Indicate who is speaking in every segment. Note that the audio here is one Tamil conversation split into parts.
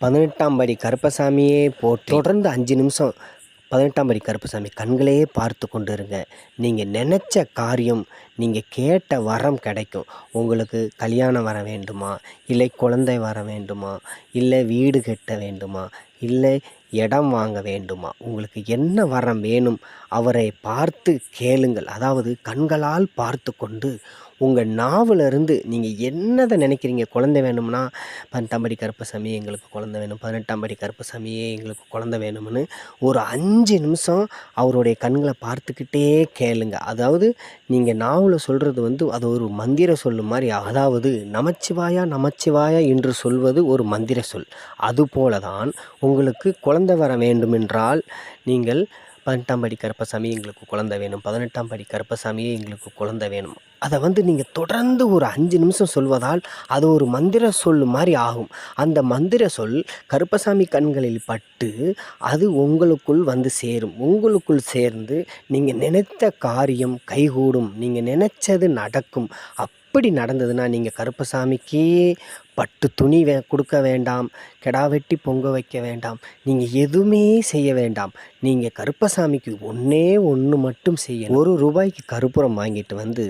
Speaker 1: பதினெட்டாம் படி கருப்பசாமியே போட்டு தொடர்ந்து அஞ்சு நிமிஷம். பதினெட்டாம் படி கருப்பசாமி கண்களையே பார்த்து கொண்டு இருங்க நீங்கள் நினச்ச காரியம் நீங்கள் கேட்ட வரம் கிடைக்கும். உங்களுக்கு கல்யாணம் வர வேண்டுமா? இல்லை குழந்தை வர வேண்டுமா? இல்லை வீடு கட்ட வேண்டுமா? இல்லை இடம் வாங்க வேண்டுமா? உங்களுக்கு என்ன வரம் வேணும்? அவரை பார்த்து கேளுங்கள். அதாவது கண்களால் பார்த்து கொண்டு உங்கள் நாவிலிருந்து நீங்கள் என்னதை நினைக்கிறீங்க? குழந்தை வேணும்னா பன்னெண்டாம்படி கருப்பசாமி எங்களுக்கு குழந்தை வேணும். பதினெட்டாம்படி கருப்பசாமியே எங்களுக்கு குழந்தை வேணும்னு ஒரு அஞ்சு நிமிஷம் அவருடைய கண்களை பார்த்துக்கிட்டே கேளுங்க. அதாவது நீங்கள் நாவில் சொல்கிறது வந்து அது ஒரு மந்திர சொல் மாதிரி அதாவது நமச்சிவாயா நமச்சிவாயா என்று சொல்வது ஒரு மந்திர சொல். அதுபோல தான் உங்களுக்கு குழந்தை வர வேண்டுமென்றால் நீங்கள் பதினெட்டாம் படி கருப்பசாமி எங்களுக்கு குழந்த வேணும். பதினெட்டாம் படி கருப்பசாமியே எங்களுக்கு குழந்த வேணும். அதை வந்து நீங்கள் தொடர்ந்து ஒரு அஞ்சு நிமிஷம் சொல்வதால் அது ஒரு மந்திர சொல் மாதிரி ஆகும். அந்த மந்திர சொல் கருப்பசாமி கண்களில் பட்டு அது உங்களுக்குள் வந்து சேரும். உங்களுக்குள் சேர்ந்து நீங்கள் நினைத்த காரியம் கைகூடும். நீங்கள் நினைச்சது நடக்கும். அப் அப்படி நடந்ததுன்னா நீங்கள் கருப்பசாமிக்கே பட்டு துணி வே கொடுக்க வேண்டாம். கெடா வெட்டி பொங்க வைக்க வேண்டாம். நீங்கள் எதுவுமே செய்ய வேண்டாம். நீங்கள் கருப்பசாமிக்கு ஒன்றே ஒன்று மட்டும் செய்ய ஒரு ரூபாய்க்கு கருப்புரம் வாங்கிட்டு வந்து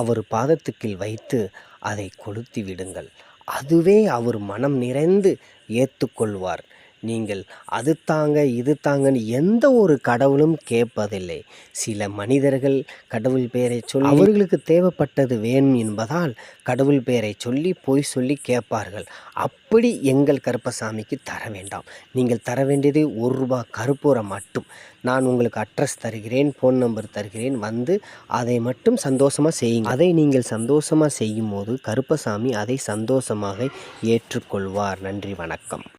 Speaker 1: அவர் பாதத்துக்கில் வைத்து அதை கொளுத்தி விடுங்கள். அதுவே அவர் மனம் நிறைந்து ஏற்றுக்கொள்வார் நீங்கள் அது தாங்க இது தாங்கன்னு எந்த ஒரு கடவுளும் கேட்பதில்லை. சில மனிதர்கள் கடவுள் பெயரை சொல்லி அவர்களுக்கு தேவைப்பட்டது வேணும் என்பதால் கடவுள் பெயரை சொல்லி பொய் சொல்லி கேட்பார்கள். அப்படி எங்கள் கருப்பசாமிக்கு தர வேண்டாம். நீங்கள் தர வேண்டியது ஒரு ரூபா கருப்பூரம் மட்டும். நான் உங்களுக்கு அட்ரஸ் தருகிறேன் ஃபோன் நம்பர் தருகிறேன் வந்து அதை மட்டும் சந்தோஷமாக செய்யுங்க. அதை நீங்கள் சந்தோஷமாக செய்யும் போது கருப்பசாமி அதை சந்தோஷமாக ஏற்றுக்கொள்வார். நன்றி வணக்கம்.